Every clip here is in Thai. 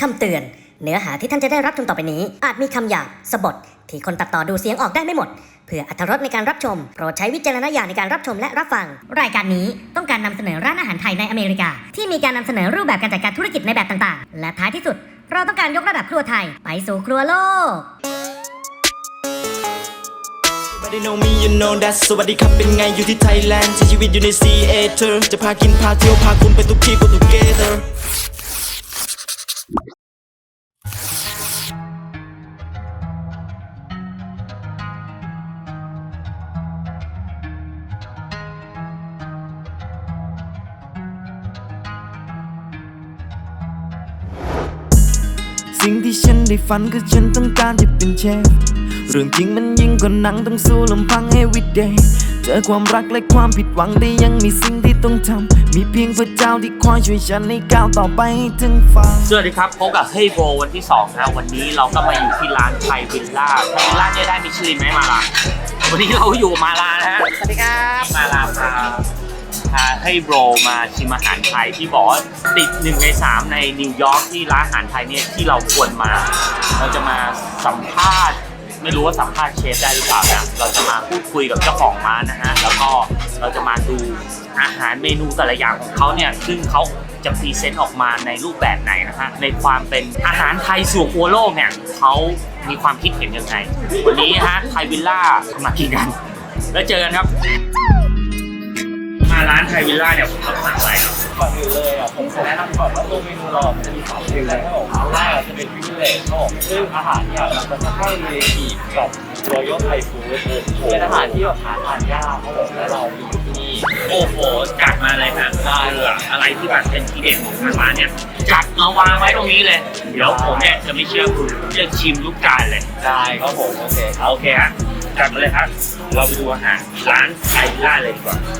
คำเตือน เนื้อหาที่ท่านจะได้รับชมต่อไปนี้ อาจมีคำหยาบสบท ที่คนตัดต่อดูเสียงออกได้ไม่หมด เพื่ออรรถรสในการรับชม โปรดใช้วิจารณญาณในการรับชมและรับฟัง รายการนี้ต้องการนำเสนอร้านอาหารไทยในอเมริกา ที่มีการนำเสนอรูปแบบการจัดการธุรกิจในแบบต่างๆ และท้ายที่สุด เราต้องการยกระดับครัวไทยไปสู่ครัวโลก Everybody know me you know that สวัสดีครับเป็นไงอยู่ที่ไทยแลนด์ใช้ชีวิตอยู่ใน CA เธอจะพากินพาเที่ยวพาคุณไปทุกที่ go together สิ่งที่ฉันได้ฝันคือฉันต้องการจะเป็นเชฟ เรื่องจริงมันยิ่งกว่าหนังต้องสู้ลำพัง everyday เจอความรักและความผิดหวังแต่ยังมีสิ่งที่ต้องทำ มีเพียงพระเจ้าที่คอยช่วยฉันในก้าวต่อไปให้ถึงฝัน สวัสดีครับพบกับเฮ้ยโบวันที่2นะวันนี้เราก็มาอยู่ที่ร้านไทยวิลล่าไทยวิลล่าเนี่ยได้มิชลินไหมมาลาวันนี้เราอยู่มาลานะฮะสวัสดีครับมาลาพา พาให้โบมาชิมอาหารไทยที่บอกว่าติดหนึ่งในสามในนิวยอร์กที่ร้านอาหารไทยเนี่ยที่เราควรมา เราจะมาสัมภาษณ์ ไม่รู้ว่าสัมภาษณ์เชฟได้หรือเปล่านะเราจะมาพูดคุยกับเจ้าของร้านนะฮะแล้วก็เราจะมาดูอาหารเมนูแต่ละอย่างของเขาเนี่ยซึ่งเขาจะพรีเซนต์ออกมาในรูปแบบไหนนะฮะในความเป็นอาหารไทยสู่ครัวโลกเนี่ยเขามีความคิดเห็นยังไงวันนี้ฮะไทยวิลล่ามากินกันแล้วเจอกันครับ มาร้านไทยวิลล่าเนี่ยผมต้องสั่งอะไรครับก่อนอื่นเลยอะผมขอแนะนำก่อนว่าตัวเมนูเราอะมันจะมีสามเมนูนะครับผมอันแรกอะจะเป็นฟิวเลตครับผมซึ่งอาหารเนี่ยมันจะให้เลยอีกกับรอยัลไทยฟู้ดเป็นอาหารที่แบบหาทานยากครับผมและเรามีอยู่ที่นี่โอ้โหจัดมาเลยฮะได้เลยอะไรที่แบบเป็นทีเด็ดของทางร้านเนี่ยจัดมาวางไว้ตรงนี้เลย เดี๋ยวผมเนี่ยจะไม่เชื่อคุณผมจะชิมทุกจานเลยได้ครับผมโอเคโอเคฮะจัดมาเลยครับเราไปดูอาหารร้านไทยวิลล่าเลยดีกว่ามา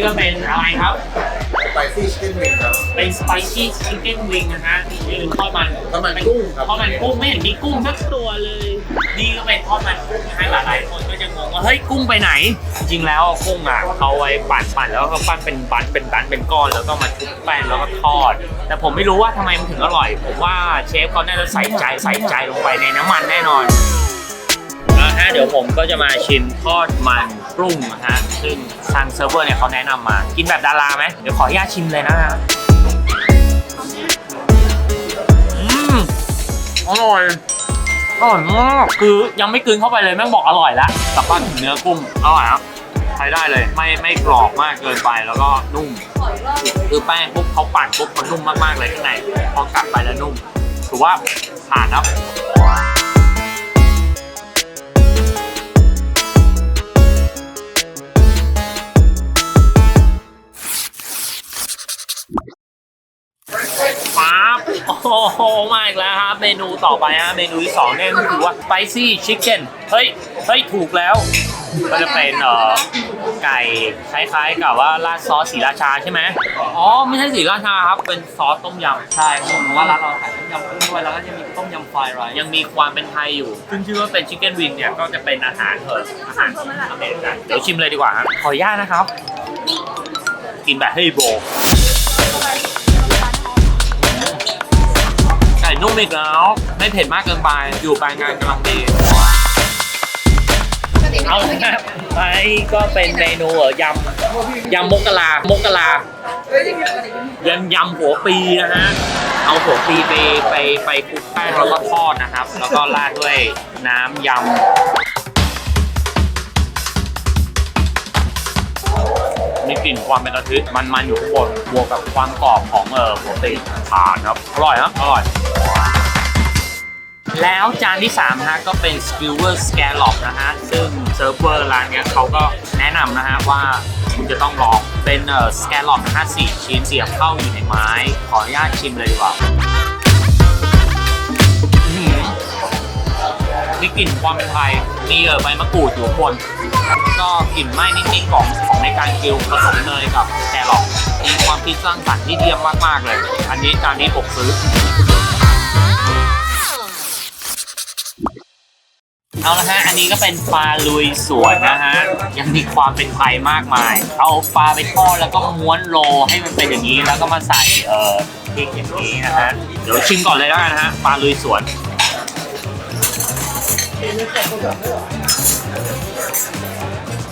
นนี้ก็เป็นอะไรครับสไปซี่ชิคเก้นวิงครับ เป็นสไปซี่ชิคเก้นวิงนะฮะนี่คือทอดมันทอดมันกุ้งครับทอดมันกุ้งไม่เห็นมีกุ้งสักตัวเลย นี่ก็เป็นทอดมันกุ้งนะฮะหลายๆคนก็จะงงว่าเฮ้ยกุ้งไปไหน จริงๆแล้วกุ้งอะเขาไว้ปั่นปั่นแล้วก็ปั้นเป็นบันเป็นบันเป็นก้อนแล้วก็มาชุบแป้งแล้วก็ทอด แต่ผมไม่รู้ว่าทำไมมันถึงอร่อย ผมว่าเชฟเขาน่าจะใส่ใจใส่ใจลงไปในน้ำมันแน่นอนนะฮะเดี๋ยวผมก็จะมาชิมทอดมัน กุ้งนะฮะซึ่งทางเซิร์ฟเวอร์เนี่ยเขาแนะนำมา กินแบบดาราไหมเดี๋ยวขออนุญาตชิมเลยนะฮะอืมอร่อยอร่อยมากคือยังไม่กลืนเข้าไปเลยแม่งบอกอร่อยแล้วแต่ว่าถึงเนื้อกุ้งอร่อยครับใช้ได้เลยไม่ไม่กรอบมากเกินไปแล้วก็นุ่ม คือแป้งปุ๊บเขาปั่นปุ๊บมันนุ่มมากๆเลยข้างในพอกัดไปแล้วนุ่มถือว่าผ่านครับปั๊บ อีกแล้วครับเมนูต่อไปฮะเมนูที่สองเนี่ยก็คือว่า spicy chicken เฮ้ยเฮ้ยถูกแล้วก็จะเป็นเอ่อไก่คล้ายๆกับว่าราดซอสสีราชาใช่ไหมอ๋อไม่ใช่สีราชาครับเป็นซอสต้มยำใช่ผมว่าร้านเราขายต้มยำกุ้งด้วยแล้วก็จะมีต้มยำไฟไรซ์ยังมีความเป็นไทยอยู่ซึ่งชื่อว่าเป็นชิคเก้นวิงเนี่ยก็จะเป็นอาหารเถอะอาหารอเมริกันเดี๋ยวชิมเลยดีกว่าฮะขออนุญาตนะครับ กินแบบเฮ้ยโบ นุ่มอีกแล้ว ไม่เผ็ดมากเกินไป อยู่ปลายงานกำลังดีเอาละครับไปก็เป็นเมนูเออยำยำมกกะลามกกะลายำยำหัวปีนะฮะ เอาหัวปีไปไปไปคลุกแป้งแล้วก็ทอดนะครับ แล้วก็ราดด้วยน้ำยำ มีกลิ่นความเป็นกะทิมันๆอยู่ข้างบนบวกกับความกรอบของเออหัวปีทานครับ อร่อยครับ อร่อย แล้วจานที่3ฮะก็เป็น skewer scallop นะฮะ ซึ่งเซิร์ฟเวอร์ร้านเนี้ยเขาก็แนะนำนะฮะว่าคุณจะต้องลองเป็นเอ่อ scallop นะฮะ4ชิ้นเสียบเข้าอยู่ในไม้ ขออนุญาตชิมเลยดีกว่าหือมีกลิ่นความเป็นไทย มีเออใบมะกรูดอยู่ข้างบนแล้วก็กลิ่นไหม้นิดๆของของในการกิวผสมเนยกับแครอทมีความคิดสร้างสรรค์ที่เยี่ยมมากๆเลย อันนี้จานนี้ผมซื้อ เอาละฮะ อันนี้ก็เป็นปลาลุยสวนนะฮะ ยังมีความเป็นไทยมากมาย เอาปลาไปทอดแล้วก็ม้วนโลให้มันเป็นอย่างนี้ แล้วก็มาใส่เอ่อพริกอย่างนี้นะฮะ เดี๋ยวชิมก่อนเลยแล้วกันนะฮะ ปลาลุยสวน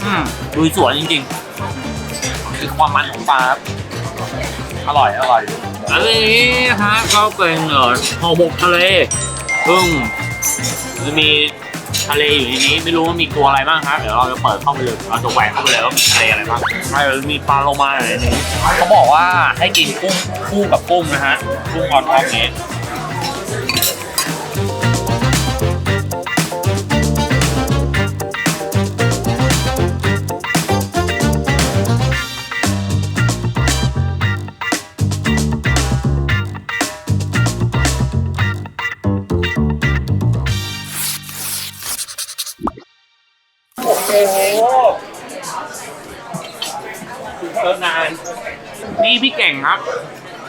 อืมลุยสวนจริงๆคือความมันของปลาครับอร่อย อร่อยอันนี้นะฮะก็เป็นเอ่อห่อหมกทะเลซึ่งจะมี ทะเลอยู่ในนี้ไม่รู้ว่ามีตัวอะไรบ้างครับเดี๋ยวเราจะเปิดเข้าไปเลยเราจะแหวกเข้าไปเลยว่ามีทะเลอะไรบ้างใช่มีปลาโลมาอยู่ในนี้เขาบอกว่าให้กินกุ้งคู่กับกุ้งนะฮะกุ้งออนท็อปนี้ นี่พี่เก่งครับ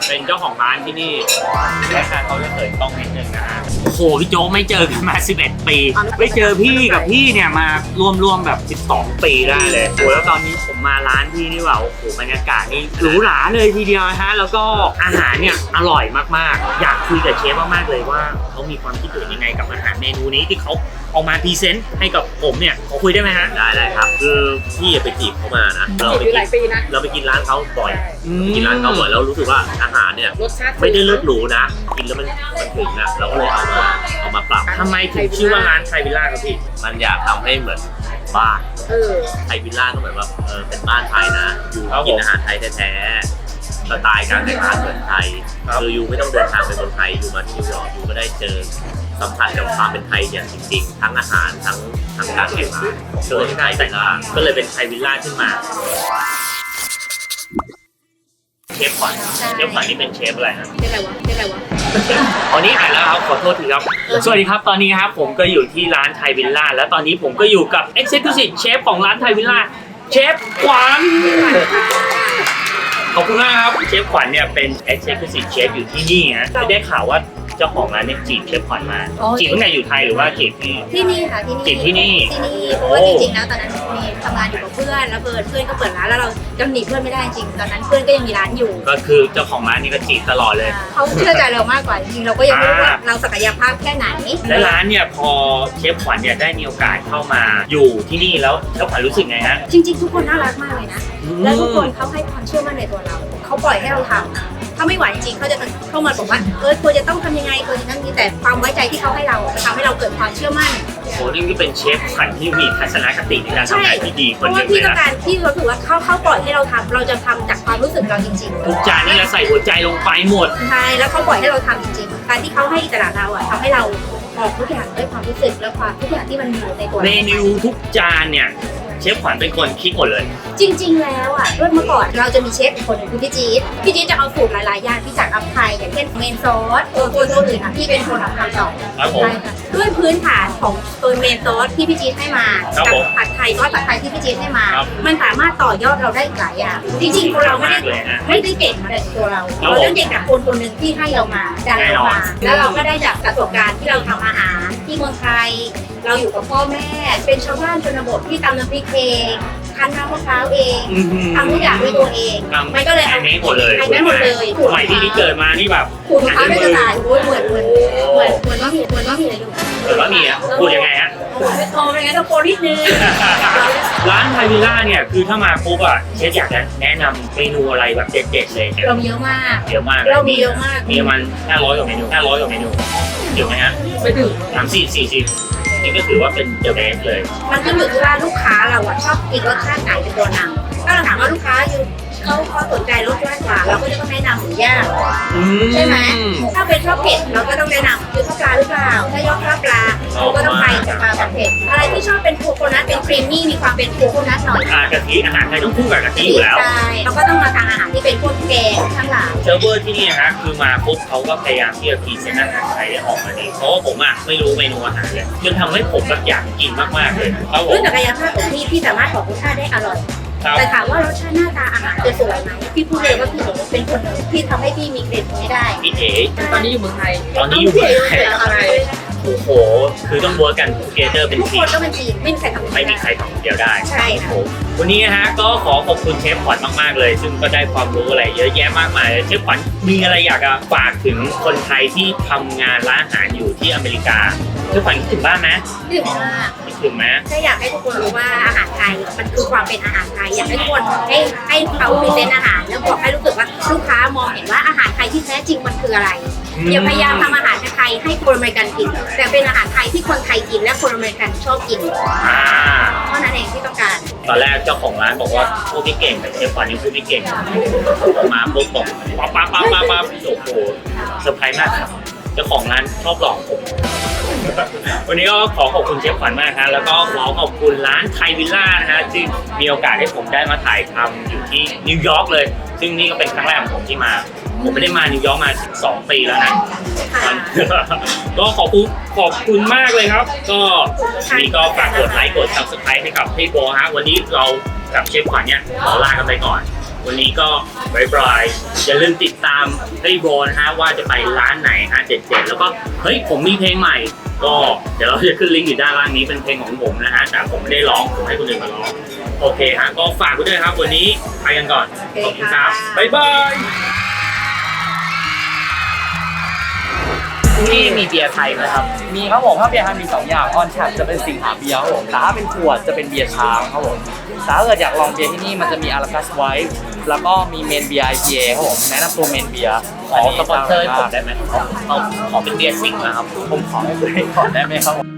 เป็นเจ้าของร้านที่นี่และทางเขาจะเขินกล้องนิดนึงนะฮะโอ้โหพี่โจ๊กไม่เจอกันมา 11 ปี ไม่เจอพี่กับพี่เนี่ยมารวมๆแบบ 12 ปีได้เลยโอ้โหแล้วตอนนี้ผมมาร้านพี่นี่ว่าโอ้โหบรรยากาศนี่หรูหราเลยทีเดียวนะฮะแล้วก็อาหารเนี่ยอร่อยมากๆ อยากคุยกับเชฟมากๆเลยว่าเขามีความคิดเห็นยังไงกับอาหารเมนูนี้ที่เขา เอามาพรีเซนต์ให้กับผมเนี่ยขอคุยได้ไหมฮะ ได้ได้ครับ คือพี่ไปจีบเขามานะเราไปอยู่หกิลานยปีนะเราไปกินร้านเขาบ่อยอืมไปกินร้านเขาบ่อยแล้วรู้สึกว่าอาหารเนี่ยรสชาติไม่ได้เลิศหรูนะ กินแล้วมันมันถึงนะเราก็เลยเอามาเอามาปรับ ทำไมถึงชื่อว่าร้านไทยวิลล่าครับพี่ มันอยากทำให้เหมือนบ้านเออ ไทยวิลล่าก็เหมือนแบบเออเป็นบ้านไทยนะ อยู่ครับผมกินอาหารไทยแท้ๆสไตล์การแต่งร้านเหมือนไทย ครับ คือยูไม่ต้องเดินทางไปเมืองไทยยูมาที่นิวยอร์กยูก็ได้เจอ สัมผัสกับความเป็นไทยอย่างจริงๆ ทั้งอาหารทั้งทั้งการแต่งร้านเจอที่ไทยแต่งร้านก็เลยเป็นไทยวิลล่าขึ้นมาเชฟขวัญเชฟขวัญนี่เป็นเชฟอะไรฮะเป็นไรวะเป็นไรวะตอนนี้อ่านแล้วครับขอโทษทีครับ สวัสดีครับตอนนี้ครับผมก็อยู่ที่ร้านไทยวิลล่าแล้วตอนนี้ผมก็อยู่กับ Executive Chef ของร้านไทยวิลล่าเชฟขวัญขอบคุณมากครับเชฟขวัญเนี่ยเป็น Executive Chef อยู่ที่นี่ฮะได้ข่าวว่า เจ้าของร้านเนี่ยจีบเชฟขวัญมา อ๋อ จีบตั้งแต่อยู่ไทยหรือว่าจีบที่ ที่นี่ค่ะที่นี่จีบที่นี่ที่นี่เพราะว่าจริงๆแล้วตอนนั้นมีทำงานอยู่กับเพื่อนแล้วเพื่อนเพื่อนก็เปิดร้านแล้วเราจำหนีเพื่อนไม่ได้จริงตอนนั้นเพื่อนก็ยังมีร้านอยู่ก็คือเจ้าของร้านนี่ก็จีบตลอดเลยเขาเชื่อใจเรามากกว่าจริงๆเราก็ยังไม่รู้ว่าเราศักยภาพแค่ไหน และร้านเนี่ยพอเชฟขวัญเนี่ยได้มีโอกาสเข้ามาอยู่ที่นี่แล้วเชฟขวัญรู้สึกไงฮะ จริงๆ ทุกคนน่ารักมากเลยนะแล้วทุกคนเขาให้ความเชื่อมั่นในตัวเราเขาปล่อยให้เราทำถ้าไม่ไหวจริงๆเขาจะเข้ามาบอกว่าเออควรจะต้องทำยังไงควรจะต้องนี้แต่ความไว้ใจที่เขาให้เราจะทำให้เราเกิดความเชื่อมั่นโอ้โหนี่ก็เป็นเชฟขวัญที่มีทัศนคติในการทำงานที่ดีคเพนราะหว่านึ่งพี่เลยต้องนะการพี่รู้สึกว่าเขาเขาปล่อยให้เราทำเราจะทำจากความรู้สึกเราจริงๆทุกจานนี่เราใส่หัวใจลงไปหมดใช่แล้วเขาปล่อยให้เราทำจริงๆการที่เขาให้อิสระเราอะทำให้เราออกทุกอย่างด้วยความรู้สึกและความทุกอย่างที่มันมีอยู่ในตัวเมนูทุกจานเนี่ย เชฟขวัญเป็นคนคิดหมดเลย จริง ๆ แล้วอะด้วยเมื่อก่อนเราจะมีเชฟอีกคนหนึ่งคือพี่จี๊ดพี่จี๊ดจะเอาสูตรหลาย ๆ อย่างที่จากอัพไทยอย่างเช่นเมนซอสตัวตัวตัวอื่นอะพี่เป็นคนทำทำต่อครับผม ใช่ค่ะด้วยพื้นฐานของตัวเมนซอสที่พี่จี๊ดให้มาครับกัผมผัดไทยซอสผัดไทยที่พี่จี๊ดให้มา ครับ มันสามารถต่อยอดเราได้อีกหลายอย่างจริงๆคนเราไม่ได้ มากเลยฮะ ไม่ได้เก่งมาแต่ตัวเรา ครับเราต้องเก่งจากคนคนหนึ่งที่ให้เรามาดันแน่นเราอนมาแล้วเราก็ได้จากประสบการณ์ที่เราทำอาหาร ที่เมืองไทย เราอยู่กับพ่อแม่ เป็นชาวบ้านชนบทที่ตำน้ำพริกเองคั้นน้ำมะพร้าวเองอื้อหือทำทุกอย่างด้วยตัวเองทำมันก็เลยแฮนด์เมดหมดเลยแฮนด์เมดหมดเลยสมัยที่นี่เกิดมานี่แบบขูดมะพร้าวด้วยกระต่ายโอ้ยเหมือนเหมือนเหมือนเหมือนว่ามีเหมือนว่ามีอะไรอยู่ เกิดว่ามีอะพูดยังไงฮะไม่โตไม่งั้นต้องโปรนิดนึงร้านไทยวิลล่าเนี่ยคือถ้ามาปุ๊บอะเชฟอยากจะแนะนำเมนูอะไรแบบเด็ดๆเลยเรามีเยอะมากเยอะมากเรามีเยอะมากมีประมาณ500กว่าเมนู500กว่าเมนูเยอะไหมฮะไม่ถึงสามสี่สี่สิบนี่ก็ถือว่าเป็นเดอะเบสเลย มันขึ้นอยู่ที่ว่าลูกค้าเราอะชอบกินรสชาติไหนเป็นตัวนำถ้าเราถามว่าลูกค้าอยู่ เขาเขาสนใจรสชาติหวานเราก็จะต้องแนะนำหมูย่างใช่ไหมถ้าเป็นชอบเผ็ดเราก็ต้องแนะนำคือชอบปลาหรือเปล่าถ้ายอดชอบปลาเราก็ต้องไปกับปลากับเผ็ดอะไรที่ชอบเป็นโคโคนัทเป็นครีมมี่มีความเป็นโคโคนัทหน่อยอ่ากะทิอาหารไทยต้องคู่กับกะทิอยู่แล้ว ใช่เราก็ต้องมาทานอาหารที่เป็นพวกแกงทั้งหลาย เซิร์ฟเวอร์ที่นี่นะฮะคือมาปุ๊บเขาก็พยายามที่จะพรีเซนต์อาหารไทยให้ออกมาดีเพราะว่าผมอะไม่รู้เมนูอาหารเลยจนทำให้ผมแบบอยากกินมากๆเลยครับผด้วยมศักยภาพของพี่พี่สามารถบอกรสชาติได้อร่อย ครับ แต่ถามว่ารสชาติหน้าตาอาหารจะสวยไหมพี่พูดเลยว่าพี่เป็นคนหนึ่งที่ทำให้พี่มีเครดิตไม่ได้พี่เอ๋ตอนนี้อยู่เมืองไทย ตอนนี้อยู่เมืองไทยอะไรโอ้โห คือต้อง work กัน together เป็นทุกทีคมนก็เป็นทีมไม่มีใครทำคนไม่เดียวมีใครทำคนเดียวได้ ใช่ค่ะ วันนี้นะฮะก็ขอขอบคุณเชฟขวัญมากๆเลย ซึ่งก็ได้ความรู้อะไรเยอะแยะมากมายเลยเชฟขวัญมีอะไรอยากจะฝากถึงคนไทยที่ทำงานร้านอาหารอยู่ที่อเมริกาเชฟขวัญคิดถึงบ้านไหมถึงมากคิดถึงไหมถ้าอยากให้ทุกคนรู้ว่าอาหารไทยมันคือความเป็นอาหารไทย อยากให้ทุกคนให้ให้เขาพรีเซนต์อาหารแล้วบอกให้รู้สึกว่าลูกค้ามองเห็นว่าอาหารไทยที่แท้จริงมันคืออะไรอย่าพยายามทำอาหารไทยให้คนอเมริกันกิน แต่เป็นอาหารไทยที่คนไทยกินและคนอเมริกันชอบกินอ่าเท่านั้นเองที่ต้องการ ตอนแรกเจ้าของร้านบอกว่าพูดไม่เก่งแต่เชฟขวัญนี่พูดไม่เก่งออกมาปุ๊บบอกปั๊บปั๊บปั๊บปั๊บปั๊บโอ้โหเซอร์ไพรส์มากครับเจ้าของ ร้านชอบหลอกผม วันนี้ก็ขอขอบคุณเชฟขวัญมากครับแล้วก็ขอขอบคุณร้านไทยวิลล่านะฮะที่มีโอกาสให้ผมได้มาถ่ายทำอยู่ที่นิวยอร์กเลย ซึ่งนี่ก็เป็นครั้งแรกของผมที่มา ผมไม่ได้มานิวยอร์กมา 12 ปีแล้วนะค่ะก็ขอบคุณขอบคุณมากเลยครับ ก็นี่ก็ฝากกดไลค์กด subscribe ให้กับพี่โบฮะวันนี้เรากับเชฟขวัญเนี่ยขอลากันไปก่อน วันนี้ก็บายบายอย่าลืมติดตามให้โบนะฮะว่าจะไปร้านไหนฮะเจ็ดๆแล้วก็เฮ้ยผมมีเพลงใหม่ ก็เดี๋ยวเราจะขึ้นลิงก์อยู่ด้านล่างนี้เป็นเพลงของผมนะฮะแต่ผมไม่ได้ร้องผมให้คนอื่นมาร้องโอเคฮะก็ฝากไว้ด้วยครับ วันนี้ไปกันก่อนขอบคุณครับบ๊ายบาย ที่มีเบียร์ไทยไหมครับ มีครับผมถ้าเบียร์ไทยมีสองอย่างออนแท็บจะเป็นสิงหาเบียร์ครับผมแต่ถ้าเป็นขวดจะเป็นเบียร์ช้างครับผมแต่ถ้าเกิดอยากลองเบียร์ที่นี่มันจะมีอาราคัสไวท์แล้วก็มีเมนเบียร์ IPA ครับผมแนะนำตัวเมนเบียร์ขอสปอนเซอร์ให้ผมได้ไหมขอขอขอเป็นเบียร์สิงห์นะครับผมขอให้คุณก่อนได้ไหมครับผม